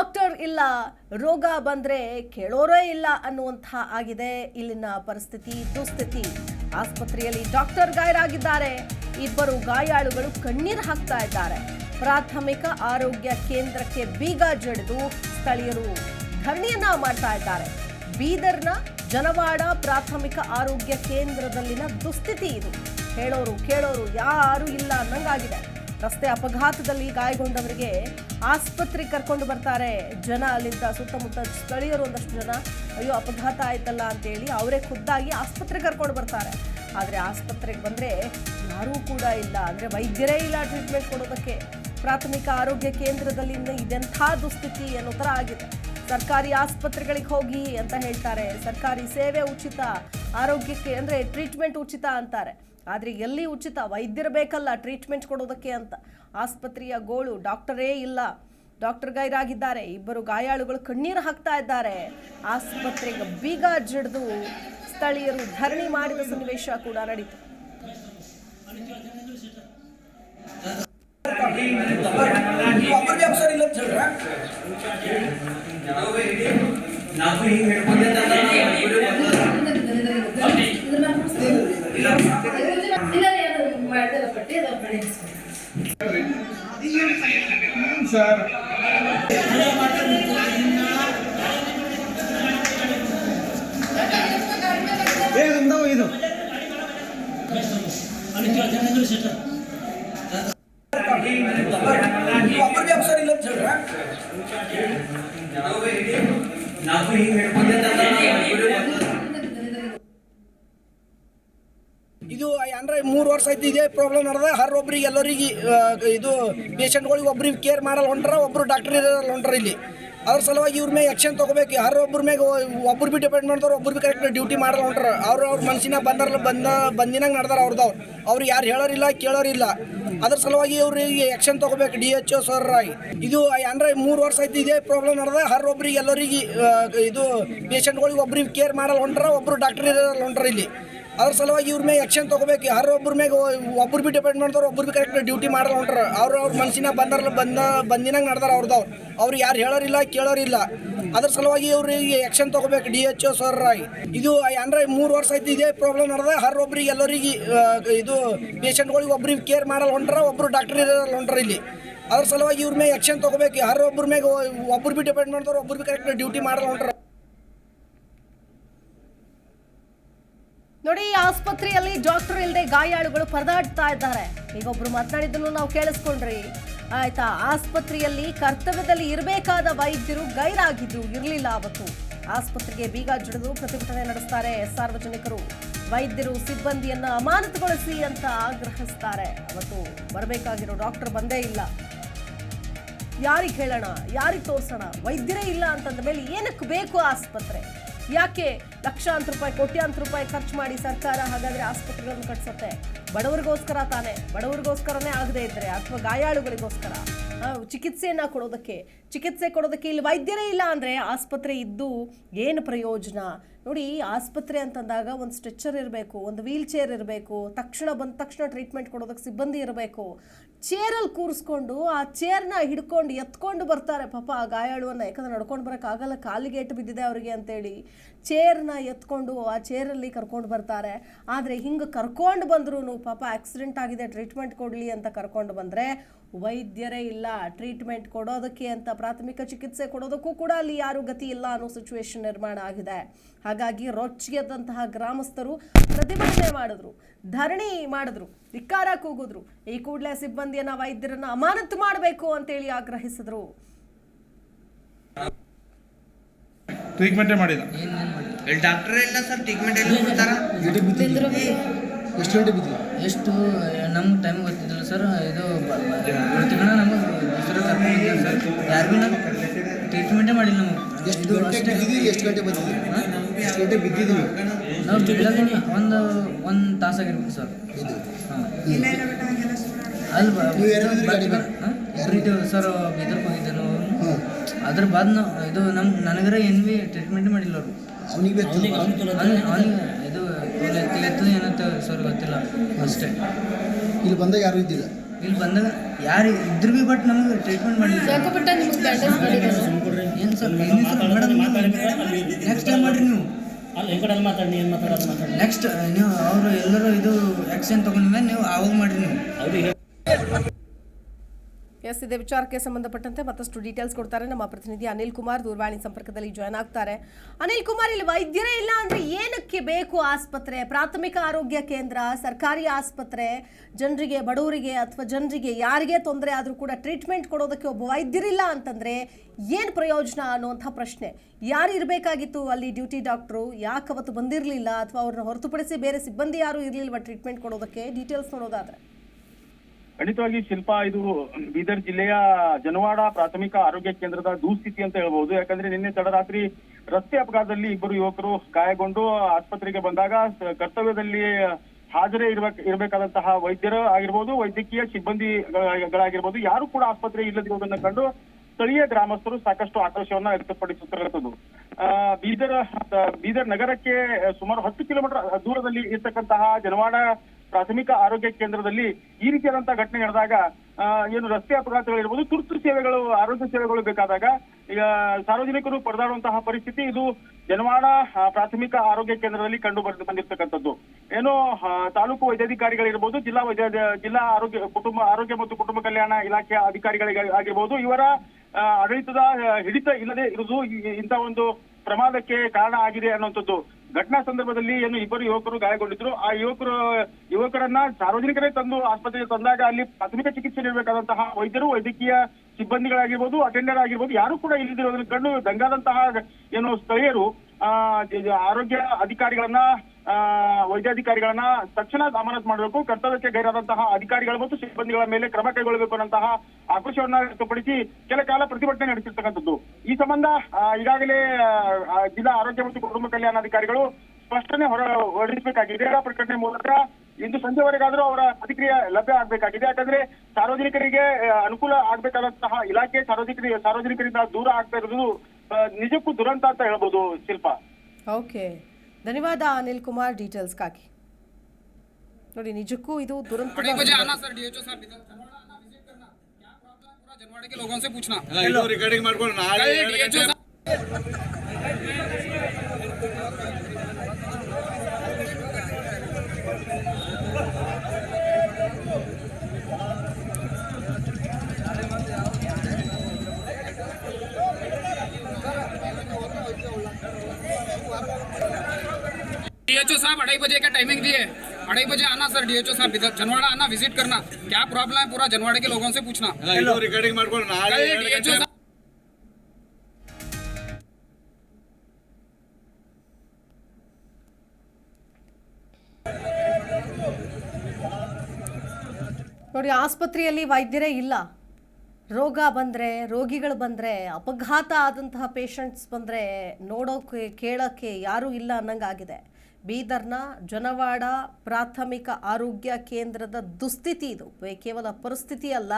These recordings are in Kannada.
ಡಾಕ್ಟರ್ ಇಲ್ಲ, ರೋಗ ಬಂದ್ರೆ ಕೇಳೋರೇ ಇಲ್ಲ ಅನ್ನುವಂತಹ ಆಗಿದೆ ಇಲ್ಲಿನ ಪರಿಸ್ಥಿತಿ, ದುಸ್ಥಿತಿ. ಆಸ್ಪತ್ರೆಯಲ್ಲಿ ಡಾಕ್ಟರ್ ಗಾಯರಾಗಿದ್ದಾರೆ. ಇಬ್ಬರು ಗಾಯಾಳುಗಳು ಕಣ್ಣೀರು ಹಾಕ್ತಾ ಇದ್ದಾರೆ. ಪ್ರಾಥಮಿಕ ಆರೋಗ್ಯ ಕೇಂದ್ರಕ್ಕೆ ಬೀಗ ಜಡಿದು ಸ್ಥಳೀಯರು ಧರಣಿಯನ್ನ ಮಾಡ್ತಾ ಇದ್ದಾರೆ. ಬೀದರ್ನ ಜನವಾಡ ಪ್ರಾಥಮಿಕ ಆರೋಗ್ಯ ಕೇಂದ್ರದಲ್ಲಿನ ದುಸ್ಥಿತಿ ಇದು. ಹೇಳೋರು ಕೇಳೋರು ಯಾರು ಇಲ್ಲ ಅನ್ನಂಗಾಗಿದೆ. ರಸ್ತೆ ಅಪಘಾತದಲ್ಲಿ ಗಾಯಗೊಂಡವರಿಗೆ ಆಸ್ಪತ್ರೆಗೆ ಕರ್ಕೊಂಡು ಬರ್ತಾರೆ. ಜನ ಅಲ್ಲಿಂದ ಸುತ್ತಮುತ್ತ ಸ್ಥಳೀಯರು ಒಂದಷ್ಟು ಜನ, ಅಯ್ಯೋ, ಅಪಘಾತ ಆಯ್ತಲ್ಲ ಅಂತೇಳಿ ಅವರೇ ಖುದ್ದಾಗಿ ಆಸ್ಪತ್ರೆಗೆ ಕರ್ಕೊಂಡು ಬರ್ತಾರೆ. ಆದರೆ ಆಸ್ಪತ್ರೆಗೆ ಬಂದರೆ ಯಾರೂ ಕೂಡ ಇಲ್ಲ. ಅಂದರೆ ವೈದ್ಯರೇ ಇಲ್ಲ ಟ್ರೀಟ್ಮೆಂಟ್ ಕೊಡೋದಕ್ಕೆ. ಪ್ರಾಥಮಿಕ ಆರೋಗ್ಯ ಕೇಂದ್ರದಲ್ಲಿ ಇನ್ನು ಇದೆಂಥ ದುಸ್ಥಿತಿ ಅನ್ನೋ ಥರ ಆಗಿದೆ. ಸರ್ಕಾರಿ ಆಸ್ಪತ್ರೆಗಳಿಗೆ ಹೋಗಿ ಅಂತ ಹೇಳ್ತಾರೆ. ಸರ್ಕಾರಿ ಸೇವೆ ಉಚಿತ, ಆರೋಗ್ಯಕ್ಕೆ ಅಂದರೆ ಟ್ರೀಟ್ಮೆಂಟ್ ಉಚಿತ ಅಂತಾರೆ. ಆದರೆ ಎಲ್ಲಿ ಉಚಿತ ವೈದ್ಯರು ಬೇಕಲ್ಲ ಟ್ರೀಟ್ಮೆಂಟ್ ಕೊಡೋದಕ್ಕೆ ಅಂತ. ಆಸ್ಪತ್ರೆಯ ಗೋಳು ಡಾಕ್ಟರೇ ಇಲ್ಲ. ಡಾಕ್ಟರ್ ಗೈರಾಗಿದ್ದಾರೆ. ಇಬ್ಬರು ಗಾಯಾಳುಗಳು ಕಣ್ಣೀರು ಹಾಕ್ತಾ ಇದ್ದಾರೆ. ಆಸ್ಪತ್ರೆಗೆ ಬೀಗ ಜಡಿದು ಸ್ಥಳೀಯರು ಧರಣಿ ಮಾಡಿದ ಸನ್ನಿವೇಶ ಕೂಡ ನಡೀತು. ನಾವು ಹಿಂಗೆ ಹಿಡ್ಕೊಂಡಿದ್ದಲ್ಲ ಸರ್ ಏನಿಂದ ಇದು ಒಬ್ಬರಿಗೆ ಅಪ್ಸರ್ ಇಲ್ಲ ಅಂತ ಹೇಳ್ರ ನಾವು ಹಿಂಗೆ ಹಿಡ್ಕೊಂಡಿದ್ದಲ್ಲ ಇದು ಅಂದ್ರೆ ಮೂರು ವರ್ಷ ಐತಿ ಇದೇ ಪ್ರಾಬ್ಲಮ್ ನಡೆದ. ಹರ್ ಒಬ್ರಿಗೆ ಎಲ್ಲರಿಗೆ ಇದು ಪೇಷಂಟ್ಗಳಿಗೆ ಒಬ್ರಿಗೆ ಕೇರ್ ಮಾಡಲ್ಲ ಹೊಂಟ್ರ, ಒಬ್ರು ಡಾಕ್ಟರ್ ಇರಲ್ಲ ಹೊಂಟ್ರ ಇಲ್ಲಿ. ಅದ್ರ ಸಲುವಾಗಿ ಇವ್ರ ಮೇಲೆ ಆಕ್ಷನ್ ತಗೋಬೇಕು. ಹರ್ ಒಬ್ರ ಮೇಲೆ ಒಬ್ರು ಬಿ ಡಿಪೆಂಡ್ ಮಾಡ್ತಾರೆ ಒಬ್ರು ಬಿ ಕರೆಕ್ಟ್ ಡ್ಯೂಟಿ ಮಾಡಲ್ಲ ಹೊಂಟ್ರ. ಅವ್ರು ಅವ್ರ ಮನ್ಸಿನ ಬಂದಾರಲ್ಲ ಬಂದ, ಬಂದಿನಾಗ ನಡ್ದಾರ ಅವ್ರದ್ದು ಅವ್ರು. ಯಾರು ಹೇಳೋರಿಲ್ಲ, ಕೇಳೋರಿಲ್ಲ. ಅದ್ರ ಸಲುವಾಗಿ ಇವ್ರಿಗೆ ಆಕ್ಷನ್ ತಗೋಬೇಕು. ಡಿ ಎಚ್ ಒ ಸರ್ ಇದು ಅಂದ್ರೆ ಮೂರು ವರ್ಷ ಐತಿ ಇದೇ ಪ್ರಾಬ್ಲಮ್ ನಡೆದ. ಹರ್ ಒಬ್ರಿಗೆ ಎಲ್ಲರಿಗೆ ಇದು ಪೇಷಂಟ್ಗಳಿಗೆ ಒಬ್ರಿಗೆ ಕೇರ್ ಮಾಡಲ್ಲ ಹೊಂಟ್ರ, ಒಬ್ರು ಡಾಕ್ಟರ್ ಇರಲ್ಲ ಹೊಂಟ್ರ ಇಲ್ಲಿ. ಅದ್ರ ಸಲುವಾಗಿ ಇವ್ರ ಮೇಲೆ ಆಕ್ಷನ್ ತಗೋಬೇಕು. ಯಾರೊಬ್ಬರ ಮೇಲೆ ಒಬ್ರು ಬಿ ಡಿಪೆಂಡ್ ಮಾಡ್ತಾರೆ ಒಬ್ಬರು ಭೀ ಕರೆಕ್ಟ್ ಡ್ಯೂಟಿ ಮಾಡಲ್ಲ ಹೊಂಟ್ರ ಅವ್ರು ಅವ್ರ ಮನ್ಸಿನ ಬಂದಾರಲ್ಲ ಬಂದ, ಬಂದಿನಂಗೆ ನಡ್ದಾರ ಅವ್ರದ್ದು ಅವ್ರು. ಯಾರು ಹೇಳೋರಿಲ್ಲ, ಕೇಳೋರಿಲ್ಲ. ಅದ್ರ ಸಲುವಾಗಿ ಇವ್ರಿಗೆ ಆಕ್ಷನ್ ತೊಗೋಬೇಕು. ಡಿ ಎಚ್ ಒ ಸರ್ ಆಗಿ ಇದು, ಅಂದ್ರೆ ಮೂರು ವರ್ಷ ಆಯ್ತು ಇದೇ ಪ್ರಾಬ್ಲಮ್ ನಡೆದ ಹರ್ ಒಬ್ರಿಗೆ, ಎಲ್ಲರಿಗೆ ಇದು ಪೇಷಂಟ್ಗಳಿಗೆ ಒಬ್ಬರಿಗೆ ಕೇರ್ ಮಾಡಲ್ಲ ಹೊಂಟ್ರ, ಒಬ್ರು ಡಾಕ್ಟರ್ ಇರಲ್ಲ ಹೊಂಟ್ರ ಇಲ್ಲಿ. ಅದ್ರ ಸಲುವಾಗಿ ಇವ್ರ ಮೇಲೆ ಆಕ್ಷನ್ ತೊಗೋಬೇಕು. ಯಾರೊಬ್ಬರ ಮೇಲೆ ಒಬ್ಬರು ಬಿ ಡಿಪೆಂಡ್ ಮಾಡ್ತಾರೆ ಒಬ್ಬರು ಬಿ ಕರೆಕ್ಟ್ ಡ್ಯೂಟಿ ಮಾಡಲ್ಲ ಹೊಂಟ್ರ. ನೋಡಿ ಆಸ್ಪತ್ರೆಯಲ್ಲಿ ಡಾಕ್ಟರ್ ಇಲ್ಲದೆ ಗಾಯಾಳುಗಳು ಪರದಾಡ್ತಾ ಇದ್ದಾರೆ. ಈಗ ಒಬ್ರು ಮಾತನಾಡಿದ್ದನ್ನು ನಾವು ಕೇಳಿಸ್ಕೊಂಡ್ರಿ. ಆಯ್ತಾ, ಆಸ್ಪತ್ರೆಯಲ್ಲಿ ಕರ್ತವ್ಯದಲ್ಲಿ ಇರಬೇಕಾದ ವೈದ್ಯರು ಗೈರಾಗಿದ್ರು, ಇರಲಿಲ್ಲ ಅವತ್ತು. ಆಸ್ಪತ್ರೆಗೆ ಬೀಗ ಜಡಿದು ಪ್ರತಿಭಟನೆ ನಡೆಸ್ತಾರೆ ಸಾರ್ವಜನಿಕರು. ವೈದ್ಯರು ಸಿಬ್ಬಂದಿಯನ್ನ ಅಮಾನತುಗೊಳಿಸಿ ಅಂತ ಆಗ್ರಹಿಸ್ತಾರೆ. ಅವತ್ತು ಬರಬೇಕಾಗಿರೋ ಡಾಕ್ಟರ್ ಬಂದೇ ಇಲ್ಲ. ಯಾರಿಗೆ ಹೇಳೋಣ, ಯಾರಿಗೆ ತೋರಿಸೋಣ? ವೈದ್ಯರೇ ಇಲ್ಲ ಅಂತಂದ ಮೇಲೆ ಏನಕ್ಕೆ ಬೇಕು ಆಸ್ಪತ್ರೆ? ಯಾಕೆ ಲಕ್ಷಾಂತರ ರೂಪಾಯಿ, ಕೋಟ್ಯಾಂತರ ರೂಪಾಯಿ ಖರ್ಚು ಮಾಡಿ ಸರ್ಕಾರ ಹಾಗಾದ್ರೆ ಆಸ್ಪತ್ರೆಗಳನ್ನು ಕಟ್ಸತ್ತೆ? ಬಡವರಿಗೋಸ್ಕರ ತಾನೇ, ಬಡವರಿಗೋಸ್ಕರನೇ ಆಗದೆ ಇದ್ರೆ ಅಥವಾ ಗಾಯಾಳುಗಳಿಗೋಸ್ಕರ? ಚಿಕಿತ್ಸೆಯನ್ನ ಕೊಡೋದಕ್ಕೆ, ಚಿಕಿತ್ಸೆ ಕೊಡೋದಕ್ಕೆ ಇಲ್ಲಿ ವೈದ್ಯರೇ ಇಲ್ಲ ಅಂದ್ರೆ ಆಸ್ಪತ್ರೆ ಇದ್ದು ಏನು ಪ್ರಯೋಜನ? ನೋಡಿ, ಆಸ್ಪತ್ರೆ ಅಂತಂದಾಗ ಒಂದು ಸ್ಟ್ರೆಚ್ಚರ್ ಇರಬೇಕು, ಒಂದು ವೀಲ್ ಚೇರ್ ಇರಬೇಕು, ತಕ್ಷಣ ಬಂದ ತಕ್ಷಣ ಟ್ರೀಟ್ಮೆಂಟ್ ಕೊಡೋದಕ್ಕೆ ಸಿಬ್ಬಂದಿ ಇರಬೇಕು. ಚೇರಲ್ಲಿ ಕೂರಿಸ್ಕೊಂಡು ಆ ಚೇರ್ನ ಹಿಡ್ಕೊಂಡು ಎತ್ಕೊಂಡು ಬರ್ತಾರೆ. ಪಾಪ ಆ ಗಾಯಾಳುವನ್ನು ಯಾಕಂದ್ರೆ ನಡ್ಕೊಂಡು ಬರೋಕ್ಕಾಗಲ್ಲ ಕಾಲಿಗೆ ಏಟು ಬಿದ್ದಿದೆ ಅವರಿಗೆ ಅಂತೇಳಿ ಚೇರ್ನ ಎತ್ಕೊಂಡು ಆ ಚೇರಲ್ಲಿ ಕರ್ಕೊಂಡು ಬರ್ತಾರೆ. ಆದರೆ ಹಿಂಗೆ ಕರ್ಕೊಂಡು ಬಂದ್ರೂ ಪಾಪ ಆಕ್ಸಿಡೆಂಟ್ ಆಗಿದೆ ಟ್ರೀಟ್ಮೆಂಟ್ ಕೊಡಲಿ ಅಂತ ಕರ್ಕೊಂಡು ಬಂದರೆ ವೈದ್ಯರೇ ಇಲ್ಲ. ಟ್ರೀಟ್ಮೆಂಟ್ ಕೊಡೋದಕ್ಕೆ ಅಂತ ಪ್ರಾಥಮಿಕ ಚಿಕಿತ್ಸೆ ಕೊಡೋದಕ್ಕೂ ಕೂಡ ಅಲ್ಲಿ ಯಾರೂ ಗತಿ ಇಲ್ಲ ಅನ್ನೋ ಸಿಚುವೇಶನ್ ನಿರ್ಮಾಣ ಆಗಿದೆ. ಹಾಗಾಗಿ ರೊಚ್ಚಿಗೆದ್ದಂತಹ ಗ್ರಾಮಸ್ಥರು ಪ್ರತಿಭಟನೆ ಮಾಡಿದ್ರು ಧರಣಿ ಮಾಡಿದ್ರು ಧಿಕ್ಕಾರ ಕೂಗಿದ್ರು. ಈ ಕೂಡಲೇ ಸಿಬ್ಬಂದಿಯನ್ನ ವೈದ್ಯರನ್ನ ಅಮಾನತು ಮಾಡಬೇಕು ಅಂತೇಳಿ ಆಗ್ರಹಿಸಿದ್ರು. ಟ್ರೀಟ್ಮೆಂಟೇ ಮಾಡಿಲ್ಲ. ಡಾಕ್ಟರ್ ಇಲ್ಲ ಸರ್ ಟ್ರೀಟ್ಮೆಂಟ್ ಎಲ್ಲ ಕೊಡ್ತಾರ? ಎಷ್ಟು ಗಂಟೆ ಬಿದ್ದಿ ಎಷ್ಟು ನಮ್ಗೆ ಟೈಮ್ ಗೊತ್ತಿದ್ದಿಲ್ಲ ಸರ್ ಇದು ತಿಂಗಳ ನಮಗೆ ಕರ್ಕೊಂಡಿದ್ದೆ ಸರ್ ಯಾರಿಗೂ ನಾವು ಟ್ರೀಟ್ಮೆಂಟೇ ಮಾಡಿಲ್ಲ ನಮಗೆ. ಎಷ್ಟು ಗಂಟೆ ಬಿದ್ದಿದ್ದೀರಿ ಎಷ್ಟು ಗಂಟೆ ಬಂದಿದ್ದೀರಿ? ಎಷ್ಟು ಗಂಟೆ ಬಿದ್ದಿದ್ದೀರಿ ನಾವು ಒಂದು ಒಂದು ತಾಸಾಗಿರ್ಬೇಕು ಸರ್. ಹಾಂ. ಅಲ್ಲಿ ಬ- ನೀವು ಯಾರು ಗಾಡಿ ಮೇಲೆ? ಹಾಂ? ಇದು ಸರ್ ಬೀದರ್ಗೆ ಹೋಗಿದ್ದೆ ನಾವು ಹಾಂ. ಅದ್ರ ಬಾದ್ ನಾವು ಇದು ನಮ್ಮ ನನಗರ ಏನು ಭೀ ಟ್ರೀಟ್ಮೆಂಟ್ ಮಾಡಿಲ್ಲ ಅವರು. ಅವನಿಗೆ ಇದು ಎತ್ತದ ಏನಂತ ಸರ್ ಗೊತ್ತಿಲ್ಲ. ಅಷ್ಟೇ. ಇಲ್ಲಿ ಬಂದಾಗ ಯಾರು ಇದ್ದಿಲ್ಲ? ಇಲ್ಲಿ ಬಂದಾಗ ಯಾರು ಇದ್ರು ಭೀ ಬಟ್ ನಮ್ಗೆ ಟ್ರೀಟ್ಮೆಂಟ್ ಮಾಡಿಲ್ಲ. ಮಾಡಿದ್ದಾರೆ. ಸರ್ ನೆಕ್ಸ್ಟ್ ಟೈಮ್ ಮಾಡಿರಿ ನೀವು. ಅಲ್ಲ ಈ ಕಡೆ ಮಾತಾಡಿ ಏನು ಮಾತಾಡೋದು ಮಾತಾಡಿ. ನೆಕ್ಸ್ಟ್ ನೀವು ಅವರು ಎಲ್ಲರೂ ಇದು ಆ್ಯಕ್ಷನ್ ತಗೊಂಡ್ಮೇಲೆ ನೀವು ಆವಾಗ ಮಾಡಿರಿ ನೀವು. ಅವ್ರಿಗೆ ಎಸ್ ಇದೇ ವಿಚಾರಕ್ಕೆ ಸಂಬಂಧಪಟ್ಟಂತೆ ಮತ್ತಷ್ಟು ಡೀಟೇಲ್ಸ್ ಕೊಡ್ತಾರೆ ನಮ್ಮ ಪ್ರತಿನಿಧಿ ಅನಿಲ್ ಕುಮಾರ್. ದೂರವಾಣಿ ಸಂಪರ್ಕದಲ್ಲಿ ಜಾಯ್ನ್ ಆಗ್ತಾರೆ. ಅನಿಲ್ ಕುಮಾರ್, ಇಲ್ಲಿ ವೈದ್ಯರೇ ಇಲ್ಲ ಅಂದ್ರೆ ಏನಕ್ಕೆ ಬೇಕು ಆಸ್ಪತ್ರೆ? ಪ್ರಾಥಮಿಕ ಆರೋಗ್ಯ ಕೇಂದ್ರ, ಸರ್ಕಾರಿ ಆಸ್ಪತ್ರೆ, ಜನರಿಗೆ, ಬಡವರಿಗೆ ಅಥವಾ ಜನರಿಗೆ ಯಾರಿಗೆ ತೊಂದರೆ ಆದರೂ ಕೂಡ ಟ್ರೀಟ್ಮೆಂಟ್ ಕೊಡೋದಕ್ಕೆ ಒಬ್ಬ ವೈದ್ಯರಿಲ್ಲ ಅಂತಂದ್ರೆ ಏನು ಪ್ರಯೋಜನ ಅನ್ನುವಂಥ ಪ್ರಶ್ನೆ. ಯಾರು ಇರಬೇಕಾಗಿತ್ತು ಅಲ್ಲಿ ಡ್ಯೂಟಿ ಡಾಕ್ಟ್ರು ಯಾಕೆ ಅವತ್ತು ಬಂದಿರಲಿಲ್ಲ? ಅಥವಾ ಅವ್ರನ್ನ ಹೊರತುಪಡಿಸಿ ಬೇರೆ ಸಿಬ್ಬಂದಿ ಯಾರು ಇರಲಿಲ್ವ ಟ್ರೀಟ್ಮೆಂಟ್ ಕೊಡೋದಕ್ಕೆ? ಡೀಟೇಲ್ಸ್ ನೋಡೋದಾದ್ರೆ. ಖಂಡಿತವಾಗಿ ಶಿಲ್ಪ, ಇದು ಬೀದರ್ ಜಿಲ್ಲೆಯ ಜನವಾಡ ಪ್ರಾಥಮಿಕ ಆರೋಗ್ಯ ಕೇಂದ್ರದ ದುಸ್ಥಿತಿ ಅಂತ ಹೇಳ್ಬಹುದು ಯಾಕಂದ್ರೆ ನಿನ್ನೆ ತಡರಾತ್ರಿ ರಸ್ತೆ ಅಪಘಾತದಲ್ಲಿ ಇಬ್ಬರು ಯುವಕರು ಗಾಯಗೊಂಡು ಆಸ್ಪತ್ರೆಗೆ ಬಂದಾಗ ಕರ್ತವ್ಯದಲ್ಲಿ ಹಾಜರೇ ಇರ್ಬೇಕ ಇರಬೇಕಾದಂತಹ ವೈದ್ಯರು ಆಗಿರ್ಬೋದು, ವೈದ್ಯಕೀಯ ಸಿಬ್ಬಂದಿಗಳಾಗಿರ್ಬೋದು, ಯಾರು ಕೂಡ ಆಸ್ಪತ್ರೆ ಇಲ್ಲದಿರುವುದನ್ನು ಕಂಡು ಸ್ಥಳೀಯ ಗ್ರಾಮಸ್ಥರು ಸಾಕಷ್ಟು ಆಕ್ರೋಶವನ್ನ ವ್ಯಕ್ತಪಡಿಸುತ್ತಿರುವಂಥದ್ದು ಬೀದರ್ ಬೀದರ್ ನಗರಕ್ಕೆ ಸುಮಾರು ಹತ್ತು ಕಿಲೋಮೀಟರ್ ದೂರದಲ್ಲಿ ಇರ್ತಕ್ಕಂತಹ ಜನವಾಡ ಪ್ರಾಥಮಿಕ ಆರೋಗ್ಯ ಕೇಂದ್ರದಲ್ಲಿ ಈ ರೀತಿಯಾದಂತಹ ಘಟನೆ ನಡೆದಾಗ ಏನು ರಸ್ತೆ ಅಪಘಾತಗಳಿರ್ಬೋದು, ತುರ್ತು ಸೇವೆಗಳು, ಆರೋಗ್ಯ ಸೇವೆಗಳು ಬೇಕಾದಾಗ, ಈಗ ಸಾರ್ವಜನಿಕರು ಪರದಾಡುವಂತಹ ಪರಿಸ್ಥಿತಿ ಇದು ಜನವಾಡ ಪ್ರಾಥಮಿಕ ಆರೋಗ್ಯ ಕೇಂದ್ರದಲ್ಲಿ ಕಂಡು ಬಂದ್- ಬಂದಿರ್ತಕ್ಕಂಥದ್ದು. ಏನು ತಾಲೂಕು ವೈದ್ಯಾಧಿಕಾರಿಗಳಿರ್ಬೋದು, ಜಿಲ್ಲಾ ವೈದ್ಯ, ಜಿಲ್ಲಾ ಆರೋಗ್ಯ, ಕುಟುಂಬ, ಆರೋಗ್ಯ ಮತ್ತು ಕುಟುಂಬ ಕಲ್ಯಾಣ ಇಲಾಖೆಯ ಅಧಿಕಾರಿಗಳಿಗೆ ಆಗಿರ್ಬೋದು, ಇವರ ಆಡಳಿತದ ಹಿಡಿತ ಇಲ್ಲದೆ ಇರುವುದು ಇಂಥ ಒಂದು ಪ್ರಮಾದಕ್ಕೆ ಕಾರಣ ಆಗಿದೆ ಅನ್ನುವಂಥದ್ದು. ಘಟನಾ ಸಂದರ್ಭದಲ್ಲಿ ಏನು ಇಬ್ಬರು ಯುವಕರು ಗಾಯಗೊಂಡಿದ್ರು. ಆ ಯುವಕರು, ಯುವಕರನ್ನ ಸಾರ್ವಜನಿಕರೇ ತಂದು ಆಸ್ಪತ್ರೆಗೆ ತಂದಾಗ ಅಲ್ಲಿ ಪ್ರಾಥಮಿಕ ಚಿಕಿತ್ಸೆ ನೀಡಬೇಕಾದಂತಹ ವೈದ್ಯರು, ವೈದ್ಯಕೀಯ ಸಿಬ್ಬಂದಿಗಳಾಗಿರ್ಬೋದು ಅಟೆಂಡರ್ ಆಗಿರ್ಬೋದು, ಯಾರು ಕೂಡ ಇಲ್ಲದಿರೋದನ್ನ ಕಂಡು ದಂಗಾದಂತಹ ಏನು ಸ್ಥಳೀಯರು, ಆ, ಆರೋಗ್ಯ ಅಧಿಕಾರಿಗಳನ್ನ ವೈದ್ಯಾಧಿಕಾರಿಗಳನ್ನ ತಕ್ಷಣ ಅಮಾನತ್ ಮಾಡಬೇಕು. ಕರ್ತವ್ಯಕ್ಕೆ ಗೈರಾದಂತಹ ಅಧಿಕಾರಿಗಳು ಮತ್ತು ಸಿಬ್ಬಂದಿಗಳ ಮೇಲೆ ಕ್ರಮ ಕೈಗೊಳ್ಳಬೇಕು ಅನ್ನಂತಹ ಆಕ್ರೋಶವನ್ನ ವ್ಯಕ್ತಪಡಿಸಿ ಕೆಲ ಕಾಲ ಪ್ರತಿಭಟನೆ ನಡೆಸಿರ್ತಕ್ಕಂಥದ್ದು. ಈ ಸಂಬಂಧ ಈಗಾಗಲೇ ಜಿಲ್ಲಾ ಆರೋಗ್ಯ ಮತ್ತು ಕುಟುಂಬ ಕಲ್ಯಾಣಾಧಿಕಾರಿಗಳು ಸ್ಪಷ್ಟನೆ ಹೊರ, ಹೊರಡಿಸಬೇಕಾಗಿದೆ. ಆ ಪ್ರಕಟಣೆ ಮೂಲಕ ಇಂದು ಸಂಜೆವರೆಗಾದರೂ ಅವರ ಪ್ರತಿಕ್ರಿಯೆ ಲಭ್ಯ ಆಗ್ಬೇಕಾಗಿದೆ. ಯಾಕಂದ್ರೆ ಸಾರ್ವಜನಿಕರಿಗೆ ಅನುಕೂಲ ಆಗ್ಬೇಕಾದಂತಹ ಇಲಾಖೆ ಸಾರ್ವಜನಿಕರಿಗೆ ಸಾರ್ವಜನಿಕರಿಂದ ದೂರ ಆಗ್ತಾ ಇರೋದು ನಿಜಕ್ಕೂ ದುರಂತ ಅಂತ ಹೇಳ್ಬೋದು ಶಿಲ್ಪ. ಓಕೆ ಧನ್ಯವಾದ ಅನಿಲ್ ಕುಮಾರ್ ಡೀಟೇಲ್ಸ್ಗಾಗಿ ನೋಡಿ ನಿಜಕ್ಕೂ ಇದು ದುರಂತ अढ़ाई बजे आना सर डीएचओ साहब कल डीएचओ साहब डीएचओ साहब अढ़ाई बजे का टाइमिंग दिए अढ़ाई बजे आना सर डीएचओ साहब इधर जनवाड़ा आना विजिट करना क्या प्रॉब्लम है पूरा जनवाड़े के लोगों से पूछना ರಿಕಾರ್ಡಿಂಗ್ ಮಾಡ್ಕೊಂಡು ನಾಳೆ कल डीएचओ साहब ನೋಡಿ ಆಸ್ಪತ್ರೆಯಲ್ಲಿ ವೈದ್ಯರೇ ಇಲ್ಲ ರೋಗ ಬಂದರೆ ರೋಗಿಗಳು ಬಂದರೆ ಅಪಘಾತ ಆದಂತಹ ಪೇಷಂಟ್ಸ್ ಬಂದರೆ ನೋಡೋಕೆ ಕೇಳೋಕ್ಕೆ ಯಾರೂ ಇಲ್ಲ ಅನ್ನಂಗಾಗಿದೆ ಬೀದರ್ನ ಜನವಾಡ ಪ್ರಾಥಮಿಕ ಆರೋಗ್ಯ ಕೇಂದ್ರದ ದುಸ್ಥಿತಿ ಇದು. ಕೇವಲ ಪರಿಸ್ಥಿತಿ ಅಲ್ಲ,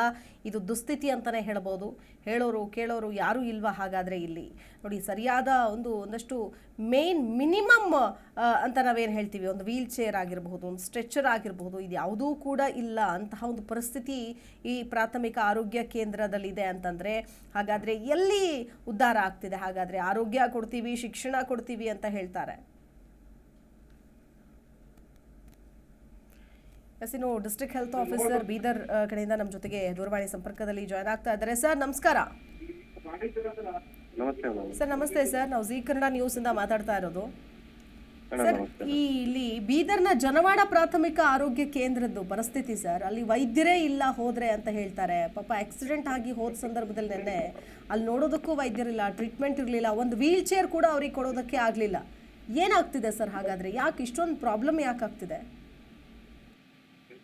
ಇದು ದುಸ್ಥಿತಿ ಅಂತಲೇ ಹೇಳ್ಬೋದು. ಹೇಳೋರು, ಕೇಳೋರು ಯಾರೂ ಇಲ್ವಾ ಹಾಗಾದರೆ ಇಲ್ಲಿ? ನೋಡಿ, ಸರಿಯಾದ ಒಂದು, ಒಂದಷ್ಟು ಮೇನ್ ಮಿನಿಮಮ್ ಅಂತ ನಾವೇನು ಹೇಳ್ತೀವಿ? ಒಂದು ವೀಲ್ ಚೇರ್ ಆಗಿರಬಹುದು, ಒಂದು ಸ್ಟ್ರೆಚರ್ ಆಗಿರಬಹುದು, ಇದು ಯಾವುದೂ ಕೂಡ ಇಲ್ಲ ಅಂತಹ ಒಂದು ಪರಿಸ್ಥಿತಿ ಈ ಪ್ರಾಥಮಿಕ ಆರೋಗ್ಯ ಕೇಂದ್ರದಲ್ಲಿದೆ ಅಂತಂದರೆ, ಹಾಗಾದರೆ ಎಲ್ಲಿ ಉದ್ಧಾರ ಆಗ್ತಿದೆ? ಹಾಗಾದರೆ ಆರೋಗ್ಯ ಕೊಡ್ತೀವಿ, ಶಿಕ್ಷಣ ಕೊಡ್ತೀವಿ ಅಂತ ಹೇಳ್ತಾರೆ. ಎಸ್ ಇನ್ನು ಡಿಸ್ಟ್ರಿಕ್ಟ್ ಹೆಲ್ತ್ ಆಫೀಸರ್ ಬೀದರ್ ಕಡೆಯಿಂದ ನಮ್ಮ ಜೊತೆಗೆ ದೂರವಾಣಿ ಸಂಪರ್ಕದಲ್ಲಿ ಜಾಯ್ನ್ ಆಗ್ತಾ ಇದ್ದಾರೆ. ಸರ್ ನಮಸ್ಕಾರ. ನಮಸ್ತೆ ಸರ್ ನಮಸ್ತೆ ಸರ್. ನಾವು ಜೀ ಕನ್ನಡ ನ್ಯೂಸ್ ಇಂದ ಮಾತಾಡ್ತಾ ಇರೋದು. ಸರ್ ಈ ಇಲ್ಲಿ ಬೀದರ್ನ ಜನವಾಡ ಪ್ರಾಥಮಿಕ ಆರೋಗ್ಯ ಕೇಂದ್ರದ್ದು ಪರಿಸ್ಥಿತಿ ಸರ್. ಅಲ್ಲಿ ವೈದ್ಯರೇ ಇಲ್ಲ ಹೋದ್ರೆ ಅಂತ ಹೇಳ್ತಾರೆ. ಪಾಪ ಆಕ್ಸಿಡೆಂಟ್ ಆಗಿ ಹೋದ ಸಂದರ್ಭದಲ್ಲಿ ನೆನ್ನೆ ಅಲ್ಲಿ ನೋಡೋದಕ್ಕೂ ವೈದ್ಯರಿಲ್ಲ ಟ್ರೀಟ್ಮೆಂಟ್ ಇರಲಿಲ್ಲ ಒಂದು ವೀಲ್ ಚೇರ್ ಕೂಡ ಅವ್ರಿಗೆ ಕೊಡೋದಕ್ಕೆ ಆಗಲಿಲ್ಲ. ಏನಾಗ್ತಿದೆ ಸರ್ ಹಾಗಾದ್ರೆ? ಯಾಕೆ ಇಷ್ಟೊಂದು ಪ್ರಾಬ್ಲಮ್ ಯಾಕೆ ಆಗ್ತಿದೆ?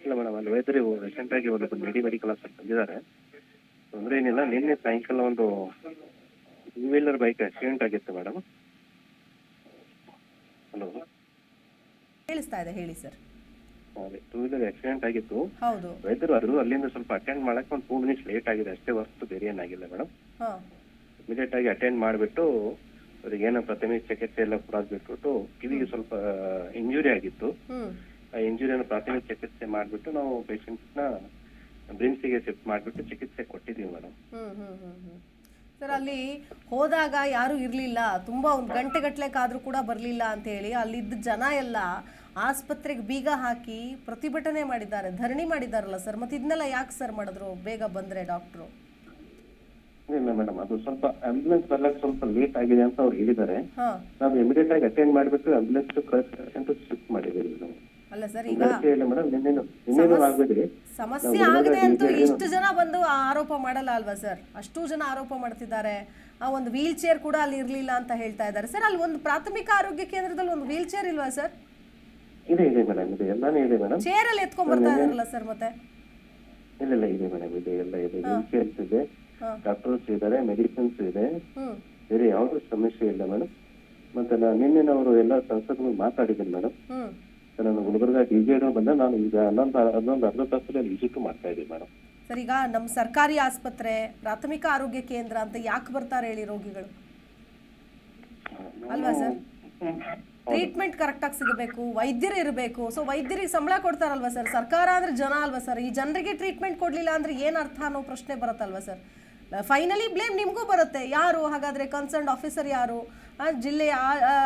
ಇಲ್ಲ ಮೇಡಮ್ ಅಲ್ಲಿ ವೈದ್ಯರು ರೀಸೆಂಟ್ ಆಗಿ ಒಂದು ಮೆಡಿ ಮೆಡಿಕಲ್ ಹಾಸ್ಪಿಟಲ್ ಬಂದಿದ್ದಾರೆ. ತೊಂದರೆ ಏನಿಲ್ಲ ನಿನ್ನೆ ಸಾಯಂಕಾಲ ಒಂದು ಟೂ ವೀಲರ್ ಬೈಕ್ ಆಕ್ಸಿಡೆಂಟ್ ಆಗಿತ್ತು ಮೇಡಮ್. ಹಲೋ ಕೇಳಿಸ್ತಾ ಇದೆ ಹೇಳಿ ಸರ್. ಅದೇ ಟೂ ವೀಲರ್ ಆಕ್ಸಿಡೆಂಟ್ ಆಗಿತ್ತು. ಹೌದು. ವೈದ್ಯರು ಅದು ಅಲ್ಲಿಂದ ಸ್ವಲ್ಪ ಅಟೆಂಡ್ ಮಾಡಕ್ಕೆ ಒಂದು ಟೂ ಮಿನಿಟ್ಸ್ ಲೇಟ್ ಆಗಿದೆ ಅಷ್ಟೇ ಹೊರತು ಬೇರೆ ಏನಾಗಿಲ್ಲ ಮೇಡಮ್. ಇಮಿಡಿಯೇಟ್ ಆಗಿ ಅಟೆಂಡ್ ಮಾಡಿಬಿಟ್ಟು ಅವ್ರಿಗೆ ಏನೋ ಪ್ರಾಥಮಿಕ ಚಿಕಿತ್ಸೆ ಎಲ್ಲ ಕೂಡ ಬಿಟ್ಬಿಟ್ಟು ಕಿವಿಗೆ ಸ್ವಲ್ಪ ಇಂಜುರಿ ಆಗಿತ್ತು. ಆ ಇಂಜುರಿಯನ್ನು ಪ್ರಾಥಮಿಕ ಚಿಕಿತ್ಸೆ ಮಾಡಿಬಿಟ್ಟು ನಾವು ಪೇಷಂಟ್ನ ಬ್ರಿಮ್ಸಿಗೆ ಶಿಫ್ಟ್ ಮಾಡಿಬಿಟ್ಟು ಚಿಕಿತ್ಸೆ ಕೊಟ್ಟಿದ್ದೀವಿ ಮೇಡಮ್ ಸರ್ ಅಲ್ಲಿ ಹೋದಾಗ ಯಾರೂ ಇರಲಿಲ್ಲ. ತುಂಬ ಒಂದು ಗಂಟೆಗಟ್ಟಲೆ ಕಾದ್ರೂ ಕೂಡ ಬರಲಿಲ್ಲ ಅಂತ ಹೇಳಿ ಅಲ್ಲಿದ್ದ ಜನ ಎಲ್ಲ ಆಸ್ಪತ್ರೆಗೆ ಬೀಗ ಹಾಕಿ ಪ್ರತಿಭಟನೆ ಮಾಡಿದ್ದಾರೆ ಧರಣಿ ಮಾಡಿದಾರಲ್ಲ ಸರ್ ಮತ್ತೆ ಇದನ್ನೆಲ್ಲ ಯಾಕೆ ಸರ್ ಮಾಡಿದ್ರು? ಬೇಗ ಬಂದರೆ ಡಾಕ್ಟ್ರು ಇಲ್ಲ ಮೇಡಮ್ ಅದು ಸ್ವಲ್ಪ ಆಂಬುಲೆನ್ಸ್ ಬರ್ಲಕ್ಕೆ ಸ್ವಲ್ಪ ಲೇಟ್ ಆಗಿದೆ ಅಂತ ಅವ್ರು ಹೇಳಿದ್ದಾರೆ. ಹಾಂ. ನಾವು ಇಮಿಡಿಯೇಟ್ ಆಗಿ ಅಟೆಂಡ್ ಮಾಡಿಬಿಟ್ಟು ಆಂಬುಲೆನ್ಸ್ ಶಿಫ್ಟ್ ಮಾಡಿದ್ದೀವಿ ನಾವು ಅಲ್ಲ ಸರ್ ಈಗ ಸಮಸ್ಯೆ ಆಗಿದೆ ಅಂತೂ ಇಷ್ಟು ಜನ ಬಂದು ಆರೋಪ ಮಾಡಲ್ಲ ಅಲ್ವಾ ಸರ್? ಅಷ್ಟು ಜನ ಆರೋಪ ಮಾಡ್ತಿದ್ದಾರೆ. ಆ ಒಂದು ವೀಲ್ ಚೇರ್ ಕೂಡ ಅಲ್ಲಿ ಇರಲಿಲ್ಲ ಅಂತ ಹೇಳ್ತಾ ಇದ್ದಾರೆ. ಸರ್ ಅಲ್ಲಿ ಒಂದು ಪ್ರಾಥಮಿಕ ಆರೋಗ್ಯ ಕೇಂದ್ರದಲ್ಲಿ ಒಂದು ವೀಲ್ ಚೇರ್ ಇಲ್ವಾ ಸರ್? ಇದೆ ಇದೆ ಮೇಡಮ್ ಇದೆ. ಎಲ್ಲಾನು ಇದೆ ಮೇಡಮ್. ಚೇರ್ ಅಲ್ಲಿ ಎತ್ಕೊಂಡ್ ಬರ್ತಾ ಇದಾರಲ್ಲ ಸರ್ ಮತ್ತೆ? ಇಲ್ಲ ಇಲ್ಲ ಇದೆ ಮೇಡಮ್ ಇದೆ ಎಲ್ಲ ಇದೆ. ವೀಲ್ ಇದೆ. ಡಾಕ್ಟರ್ಸ್ ಇದ್ದಾರೆ ಮೆಡಿಸಿನ್ಸ್ ಇದೆ. ಬೇರೆ ಯಾವುದೂ ಸಮಸ್ಯೆ ಇಲ್ಲ ಮೇಡಮ್. ಮತ್ತೆ ನಾನು ನಿನ್ನೆ ಅವರು ಎಲ್ಲ ಸಂಸದರು ಮಾತಾಡಿದ್ದೀನಿ ಮೇಡಮ್. ಹ್ಮ್. ನಾನು ಗುಲ್ಬರ್ಗ ಡಿ ಜೆ ಬಂದ ನಾನು ಈಗ ಹನ್ನೊಂದು ಹನ್ನೊಂದು ಅರ್ಧ ತಾಸಲ್ಲಿ ವಿಸಿಟ್ ಮಾಡ್ತಾ ಇದ್ದೀನಿ ಮೇಡಮ್. ಸರ್ ಈಗ ನಮ್ಮ ಸರ್ಕಾರಿ ಆಸ್ಪತ್ರೆ ಪ್ರಾಥಮಿಕ ಆರೋಗ್ಯ ಕೇಂದ್ರ ಅಂತ ಯಾಕೆ ಬರ್ತಾರೆ ಹೇಳಿ ರೋಗಿಗಳು? ಅಲ್ವಾ ಸರ್? ಟ್ರೀಟ್ಮೆಂಟ್ ಕರೆಕ್ಟಾಗಿ ಸಿಗಬೇಕು ವೈದ್ಯರು ಇರಬೇಕು. ಸೊ ವೈದ್ಯರಿಗೆ ಸಂಬಳ ಕೊಡ್ತಾರಲ್ವಾ ಸರ್? ಸರ್ಕಾರ ಅಂದ್ರೆ ಜನ ಅಲ್ವಾ ಸರ್? ಈ ಜನರಿಗೆ ಟ್ರೀಟ್ಮೆಂಟ್ ಕೊಡಲಿಲ್ಲ ಅಂದ್ರೆ ಏನು ಅರ್ಥ ಅನ್ನೋ ಪ್ರಶ್ನೆ ಬರುತ್ತಲ್ವಾ ಸರ್? ಫೈನಲಿ ಬ್ಲೇಮ್ ನಿಮಗೂ ಬರುತ್ತೆ. ಯಾರು ಹಾಗಾದ್ರೆ ಕನ್ಸರ್ನ್ ಆಫೀಸರ್ ಯಾರು? ಜಿಲ್ಲೆಯ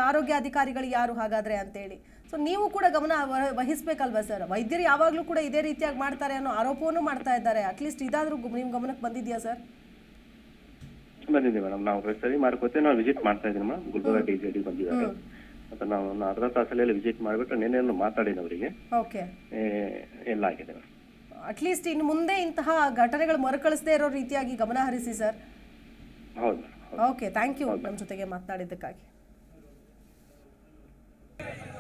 ಆರೋಗ್ಯ ಅಧಿಕಾರಿಗಳು ಯಾರು ಹಾಗಾದರೆ ಅಂತೇಳಿ. ಸೊ ನೀವು ಕೂಡ ಗಮನ ವಹ- ವಹಿಸ್ಬೇಕಲ್ವಾ ಸರ್ ವೈದ್ಯರು ಯಾವಾಗಲೂ ಕೂಡ ಇದೇ ರೀತಿಯಾಗಿ ಮಾಡ್ತಾರೆ ಅನ್ನೋ ಆರೋಪವನ್ನು ಮಾಡ್ತಾ ಇದ್ದಾರೆ. ಅಟ್ಲೀಸ್ಟ್ ಇದಾದರೂ ನಿಮ್ಮ ಗಮನಕ್ಕೆ ಬಂದಿದೆಯಾ ಸರ್ ಬಂದಿದೆ ಮೇಡಮ್ ನಾವು ಸರಿ ಮಾಡ್ಕೋತೇವೆ. ನಾವು ವಿಸಿಟ್ ಮಾಡ್ತಾ ಇದ್ದೀನಿ madam Gulbarga D J D ಬಂದಿದ್ದಾರೆ. ಮತ್ತೆ ನಾವು ಒಂದು ಅರ್ಧ ತಾಸಲ್ಲಿ ವಿಸಿಟ್ ಮಾಡಿಬಿಟ್ಟು ನಿನ್ನೆ ಮಾತಾಡಿದ ಅವರಿಗೆ. ಓಕೆ ಎಲ್ಲ ಆಗಿದೆ ಮೇಡಮ್ ಅಟ್ಲೀಸ್ಟ್ ಇನ್ನು ಮುಂದೆ ಇಂತಹ ಘಟನೆಗಳು ಮರುಕಳಿಸದೇ ಇರೋ ರೀತಿಯಾಗಿ ಗಮನ ಹರಿಸಿ ಸರ್ ಹೌದು ಓಕೆ ಥ್ಯಾಂಕ್ ಯು ನಮ್ಮ ಜೊತೆಗೆ ಮಾತನಾಡಿದ್ದಕ್ಕಾಗಿ.